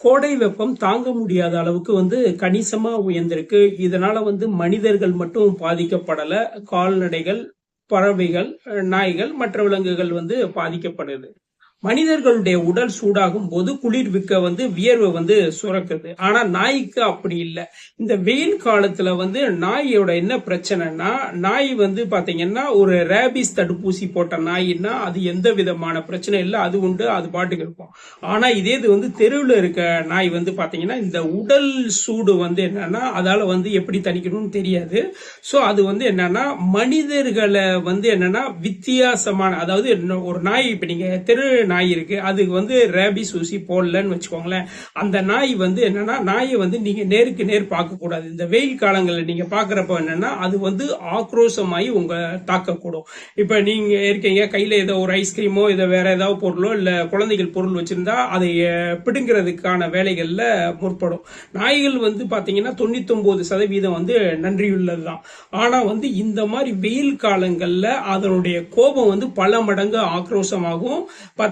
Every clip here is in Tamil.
கோடை வெப்பம் தாங்க முடியாத அளவுக்கு வந்து கணிசமாக உயர்ந்திருக்கு. இதனால வந்து மனிதர்கள் மட்டும் பாதிக்கப்படலை. கால்நடைகள் பறவைகள் நாய்கள் மற்ற விலங்குகள் வந்து பாதிக்கப்படுது. மனிதர்களுடைய உடல் சூடாகும் போது குளிர்விக்க வந்து வியர்வை வந்து சுரக்குது. ஆனா நாய்க்கு அப்படி இல்லை. இந்த வெயில் காலத்துல வந்து நாயோட என்ன பிரச்சனைனா நாய் வந்து பாத்தீங்கன்னா ஒரு ரேபிஸ் தடுப்பூசி போட்ட நாயின்னா அது எந்த விதமான பிரச்சனை இல்லை. அது உண்டு அது பாட்டுக்கு இருக்கும். ஆனா இதே இது வந்து தெருவில் இருக்க நாய் வந்து பாத்தீங்கன்னா இந்த உடல் சூடு வந்து என்னன்னா அதால வந்து எப்படி தணிக்கணும்னு தெரியாது. ஸோ அது வந்து என்னன்னா மனிதர்களை வந்து என்னன்னா வித்தியாசமான அதாவது என்ன- ஒரு நாய் இப்ப நீங்க தெரு நாய் இருக்கு. அதுக்கு வந்து ரேபிஸ் ஊசி போடலன்னு வச்சுக்கோங்களேன். அந்த நாய் வந்து என்னன்னா நாயை வந்து நீங்க நேருக்கு நேர் பார்க்க கூடாது இந்த வெயில் காலங்களில் நீங்க பாக்குறப்ப என்னன்னா அது வந்து ஆக்ரோஷமாயி உங்க தாக்கக்கூடும். இப்ப நீங்க இருக்கீங்க கையில ஏதோ ஒரு ஐஸ்கிரீமோ இதை வேற ஏதாவது பொருளோ இல்ல குழந்தைகள் பொருள் வச்சிருந்தா அதை பிடுங்கிறதுக்கான வேலைகள்ல முற்படும். நாய்கள் வந்து பாத்தீங்கன்னா தொண்ணூத்தொன்பது சதவீதம் வந்து நன்றியுள்ளதுதான். ஆனா வந்து இந்த மாதிரி வெயில் காலங்கள்ல அதனுடைய கோபம் வந்து பல மடங்கு ஆக்ரோஷமாகும்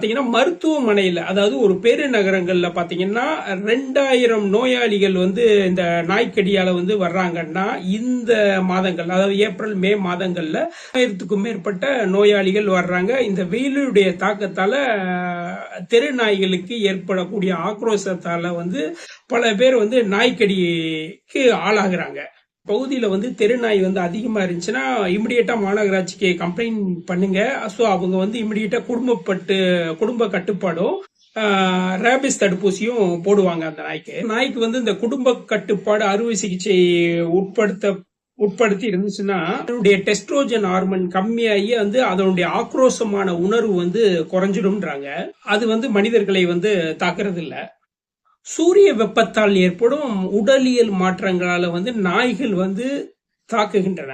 பார்த்தீங்கன்னா மருத்துவமனையில் அதாவது ஒரு பெருநகரங்களில் பார்த்தீங்கன்னா ரெண்டாயிரம் நோயாளிகள் வந்து இந்த நாய்க்கடியால் வந்து வர்றாங்கன்னா இந்த மாதங்கள் அதாவது ஏப்ரல் மே மாதங்களில் ஆயிரத்துக்கும் மேற்பட்ட நோயாளிகள் வர்றாங்க. இந்த வெயிலுடைய தாக்கத்தால் தெரு நாய்களுக்கு ஏற்படக்கூடிய ஆக்ரோஷத்தால் வந்து பல பேர் வந்து நாய்க்கடிக்கு ஆளாகிறாங்க. பகுதியில் வந்து தெருநாய் வந்து அதிகமாக இருந்துச்சுன்னா இமிடியேட்டாக மாநகராட்சிக்கு கம்ப்ளைண்ட் பண்ணுங்க. ஸோ அவங்க வந்து இமிடியேட்டாக குடும்பப்பட்டு குடும்ப கட்டுப்பாடும் ரேபிஸ் தடுப்பூசியும் போடுவாங்க அந்த நாய்க்கு. நாய்க்கு வந்து இந்த குடும்ப கட்டுப்பாடு அறுவை சிகிச்சை உட்படுத்த உட்படுத்தி இருந்துச்சுன்னா அதனுடைய டெஸ்ட்ரோஜன் ஹார்மோன் கம்மியாகி வந்து அதனுடைய ஆக்ரோஷமான உணர்வு வந்து குறைஞ்சிடும்ன்றாங்க. அது வந்து மனிதர்களை வந்து தாக்குறது இல்லை சூரிய வெப்பத்தால் ஏற்படும் உடலியல் மாற்றங்களால் வந்து நாய்கள் வந்து தாக்குகின்றன.